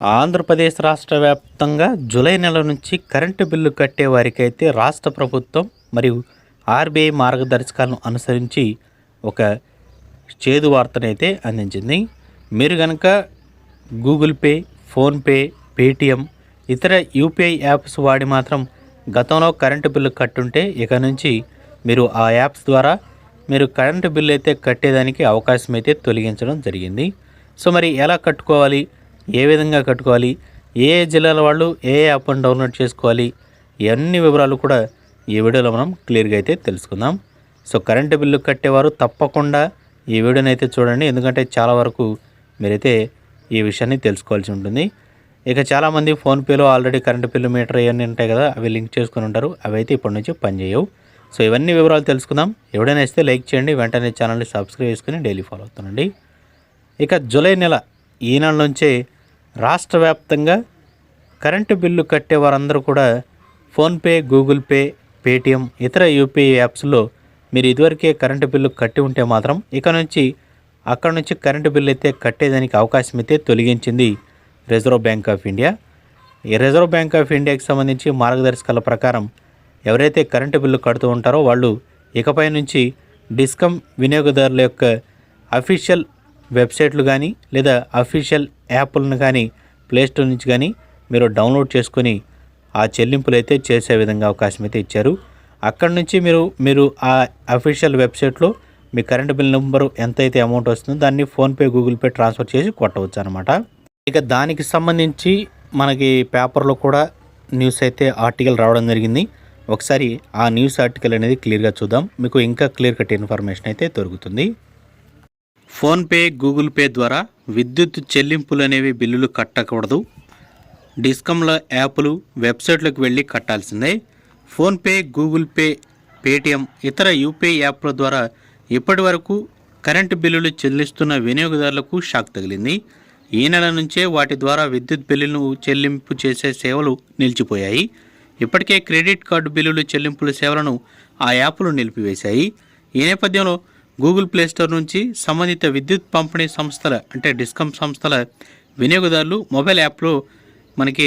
ఆంధ్రప్రదేశ్ రాష్ట్ర వ్యాప్తంగా జూలై నెల నుంచి కరెంటు బిల్లు కట్టే వారికైతే రాష్ట్ర ప్రభుత్వం మరియు ఆర్బీఐ మార్గదర్శకాలను అనుసరించి ఒక చేదు వార్తనైతే అందించింది. మీరు కనుక గూగుల్ పే ఫోన్పే పేటిఎం ఇతర యూపీఐ యాప్స్ వాడి మాత్రం గతంలో కరెంటు బిల్లు కట్టుంటే ఇక నుంచి మీరు ఆ యాప్స్ ద్వారా మీరు కరెంటు బిల్లు అయితే కట్టేదానికి అవకాశం అయితే తొలగించడం జరిగింది. సో మరి ఎలా కట్టుకోవాలి? ఏ విధంగా కట్టుకోవాలి? ఏ ఏ జిల్లాల వాళ్ళు ఏ ఏ యాప్ను డౌన్లోడ్ చేసుకోవాలి? ఇవన్నీ వివరాలు కూడా ఈ వీడియోలో మనం క్లియర్గా అయితే తెలుసుకుందాం. సో కరెంటు బిల్లు కట్టేవారు తప్పకుండా ఈ వీడియోని అయితే చూడండి. ఎందుకంటే చాలా వరకు మీరైతే ఈ విషయాన్ని తెలుసుకోవాల్సి ఉంటుంది. ఇక చాలామంది ఫోన్పేలో ఆల్రెడీ కరెంటు బిల్లు మీటర్ ఇవన్నీ ఉంటాయి కదా అవి లింక్ చేసుకుని ఉంటారు. అవి అయితే ఇప్పటి నుంచి పనిచేయవు సో ఇవన్నీ వివరాలు తెలుసుకుందాం. ఎవడైనా ఇస్తే లైక్ చేయండి. వెంటనే ఛానల్ని సబ్స్క్రైబ్ చేసుకుని డైలీ ఫాలో అవుతానండి ఇక జూలై నెల ఈ నెల నుంచే రాష్ట్ర వ్యాప్తంగా కరెంటు బిల్లు కట్టే వారందరూ కూడా ఫోన్పే గూగుల్ పే పేటిఎం ఇతర యూపీఐ యాప్స్లో మీరు ఇదివరకే కరెంటు బిల్లు కట్టి ఉంటే మాత్రం ఇక నుంచి అక్కడ నుంచి కరెంటు బిల్లు అయితే కట్టేదానికి అవకాశం అయితే తొలగించింది రిజర్వ్ బ్యాంక్ ఆఫ్ ఇండియా. ఈ రిజర్వ్ బ్యాంక్ ఆఫ్ ఇండియాకి సంబంధించి మార్గదర్శకాల ప్రకారం ఎవరైతే కరెంటు బిల్లు కడుతూ ఉంటారో వాళ్ళు ఇకపై నుంచి డిస్కమ్ వినియోగదారుల యొక్క అఫీషియల్ వెబ్సైట్లు కానీ లేదా అఫీషియల్ యాప్లను కానీ ప్లేస్టోర్ నుంచి కానీ మీరు డౌన్లోడ్ చేసుకొని ఆ చెల్లింపులు అయితే చేసే విధంగా అవకాశం అయితే ఇచ్చారు. అక్కడ నుంచి మీరు మీరు ఆ అఫీషియల్ వెబ్సైట్లో మీ కరెంట్ బిల్ నెంబరు ఎంత అయితే అమౌంట్ వస్తుందో దాన్ని ఫోన్పే గూగుల్ పే ట్రాన్స్ఫర్ చేసి కొట్టవచ్చు అనమాట. ఇక దానికి సంబంధించి మనకి పేపర్లో కూడా న్యూస్ అయితే ఆర్టికల్ రావడం జరిగింది. ఒకసారి ఆ న్యూస్ ఆర్టికల్ అనేది క్లియర్గా చూద్దాం. మీకు ఇంకా క్లియర్ కట్ ఇన్ఫర్మేషన్ అయితే దొరుకుతుంది. ఫోన్పే గూగుల్ పే ద్వారా విద్యుత్ చెల్లింపులు అనేవి బిల్లులు కట్టకూడదు. డిస్కమ్ల యాప్లు వెబ్సైట్లకు వెళ్ళి కట్టాల్సిందే. ఫోన్పే గూగుల్ పే పేటిఎం ఇతర యూపీఐ యాప్ల ద్వారా ఇప్పటి వరకు కరెంటు బిల్లులు చెల్లిస్తున్న వినియోగదారులకు షాక్ తగిలింది. ఈ నెల నుంచే వాటి ద్వారా విద్యుత్ బిల్లును చెల్లింపు చేసే సేవలు నిలిచిపోయాయి. ఇప్పటికే క్రెడిట్ కార్డు బిల్లులు చెల్లింపుల సేవలను ఆ యాప్లు నిలిపివేశాయి. ఈ నేపథ్యంలో గూగుల్ ప్లేస్టోర్ నుంచి సంబంధిత విద్యుత్ పంపిణీ సంస్థల అంటే డిస్కమ్ సంస్థల వినియోగదారులు మొబైల్ యాప్లో మనకి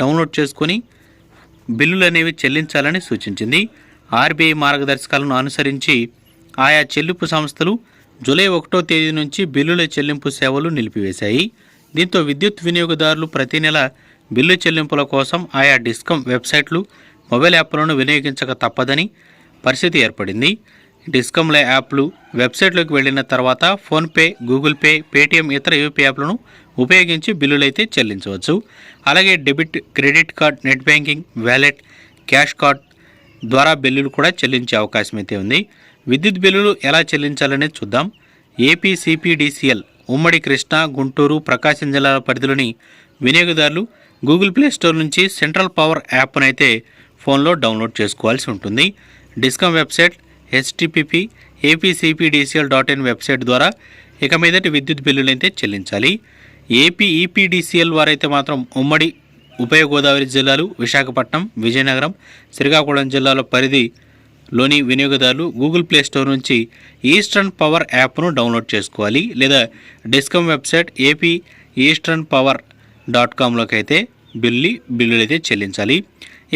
డౌన్లోడ్ చేసుకొని బిల్లులు అనేవి చెల్లించాలని సూచించింది. ఆర్బీఐ మార్గదర్శకాలను అనుసరించి ఆయా చెల్లింపు సంస్థలు జూలై ఒకటో తేదీ నుంచి బిల్లుల చెల్లింపు సేవలు నిలిపివేశాయి. దీంతో విద్యుత్ వినియోగదారులు ప్రతి నెల బిల్లు చెల్లింపుల కోసం ఆయా డిస్కమ్ వెబ్సైట్లు మొబైల్ యాప్లను వినియోగించక తప్పదని పరిస్థితి ఏర్పడింది. డిస్కమ్ల యాప్లు వెబ్సైట్లోకి వెళ్ళిన తర్వాత ఫోన్పే గూగుల్ పే పేటిఎం ఇతర యూపీ యాప్లను ఉపయోగించి బిల్లులైతే చెల్లించవచ్చు. అలాగే debit credit card net banking wallet cash card ద్వారా బిల్లులు కూడా చెల్లించే అవకాశం అయితే ఉంది. విద్యుత్ బిల్లులు ఎలా చెల్లించాలనేది చూద్దాం. ఏపీ సిపిడిసిఎల్ ఉమ్మడి కృష్ణా గుంటూరు ప్రకాశం జిల్లాల పరిధిలోని వినియోగదారులు గూగుల్ ప్లే స్టోర్ నుంచి సెంట్రల్ పవర్ యాప్ను అయితే ఫోన్లో డౌన్లోడ్ చేసుకోవాల్సి ఉంటుంది. Discom website HTTPP APCPDCL dot in website ద్వారా ఇక మీదటి విద్యుత్ బిల్లులైతే చెల్లించాలి. ఏపీ ఈపీడీసీఎల్ వారైతే మాత్రం ఉమ్మడి ఉభయ గోదావరి జిల్లాలు విశాఖపట్నం విజయనగరం శ్రీకాకుళం జిల్లాల పరిధిలోని వినియోగదారులు గూగుల్ ప్లే స్టోర్ నుంచి ఈస్టర్న్ పవర్ యాప్ను డౌన్లోడ్ చేసుకోవాలి. లేదా discom website AP Eastern Power dot కామ్లోకి అయితే బిల్లి బిల్లులు అయితే చెల్లించాలి.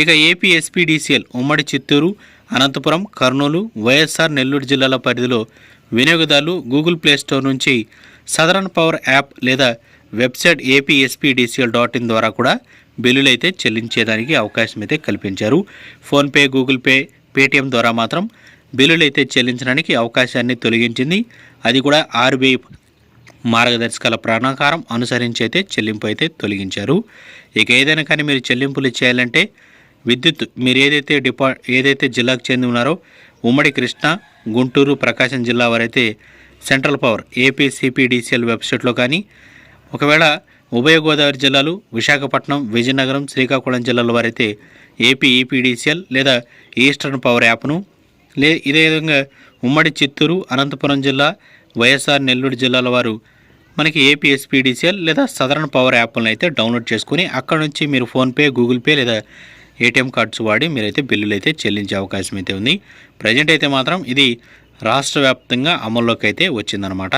ఇక ఏపీ ఎస్పీడీసీఎల్ ఉమ్మడి చిత్తూరు అనంతపురం కర్నూలు వైఎస్ఆర్ నెల్లూరు జిల్లాల పరిధిలో వినియోగదారులు గూగుల్ ప్లేస్టోర్ నుంచి సదరన్ పవర్ యాప్ లేదా వెబ్సైట్ ఏపీఎస్పీడీసీఎల్ డాట్ ఇన్ ద్వారా కూడా బిల్లులు అయితే చెల్లించేదానికి అవకాశం అయితే కల్పించారు ఫోన్పే గూగుల్ పే పేటిఎం ద్వారా మాత్రం బిల్లులు అయితే చెల్లించడానికి అవకాశాన్ని తొలగించింది. అది కూడా ఆర్బీఐ మార్గదర్శకాల ప్రాణాకారం అనుసరించి అయితే చెల్లింపు అయితే తొలగించారు. ఇక ఏదైనా కానీ మీరు చెల్లింపులు చేయాలంటే విద్యుత్ మీరు ఏదైతే డిపా ఏదైతే జిల్లాకు చెంది ఉన్నారో ఉమ్మడి కృష్ణ గుంటూరు ప్రకాశం జిల్లా వారైతే సెంట్రల్ పవర్ ఏపీ సిపిడిసిఎల్ వెబ్సైట్లో కానీ ఒకవేళ ఉభయ గోదావరి జిల్లాలు విశాఖపట్నం విజయనగరం శ్రీకాకుళం జిల్లాల వారైతే ఏపీ ఈపీడీసీఎల్ లేదా ఈస్టర్న్ పవర్ యాప్ను లే ఇదే విధంగా ఉమ్మడి చిత్తూరు అనంతపురం జిల్లా వైఎస్ఆర్ నెల్లూరు జిల్లాల వారు మనకి ఏపీఎస్పీడీసీఎల్ లేదా సదరన్ పవర్ యాప్లను అయితే డౌన్లోడ్ చేసుకుని అక్కడ నుంచి మీరు ఫోన్పే గూగుల్ పే లేదా ఏటీఎం కార్డ్స్ వాడి మీరైతే బిల్లులు అయితే చెల్లించే అవకాశం అయితే ఉంది. ప్రజెంట్ అయితే మాత్రం ఇది రాష్ట్ర వ్యాప్తంగా అమల్లోకి అయితే వచ్చిందనమాట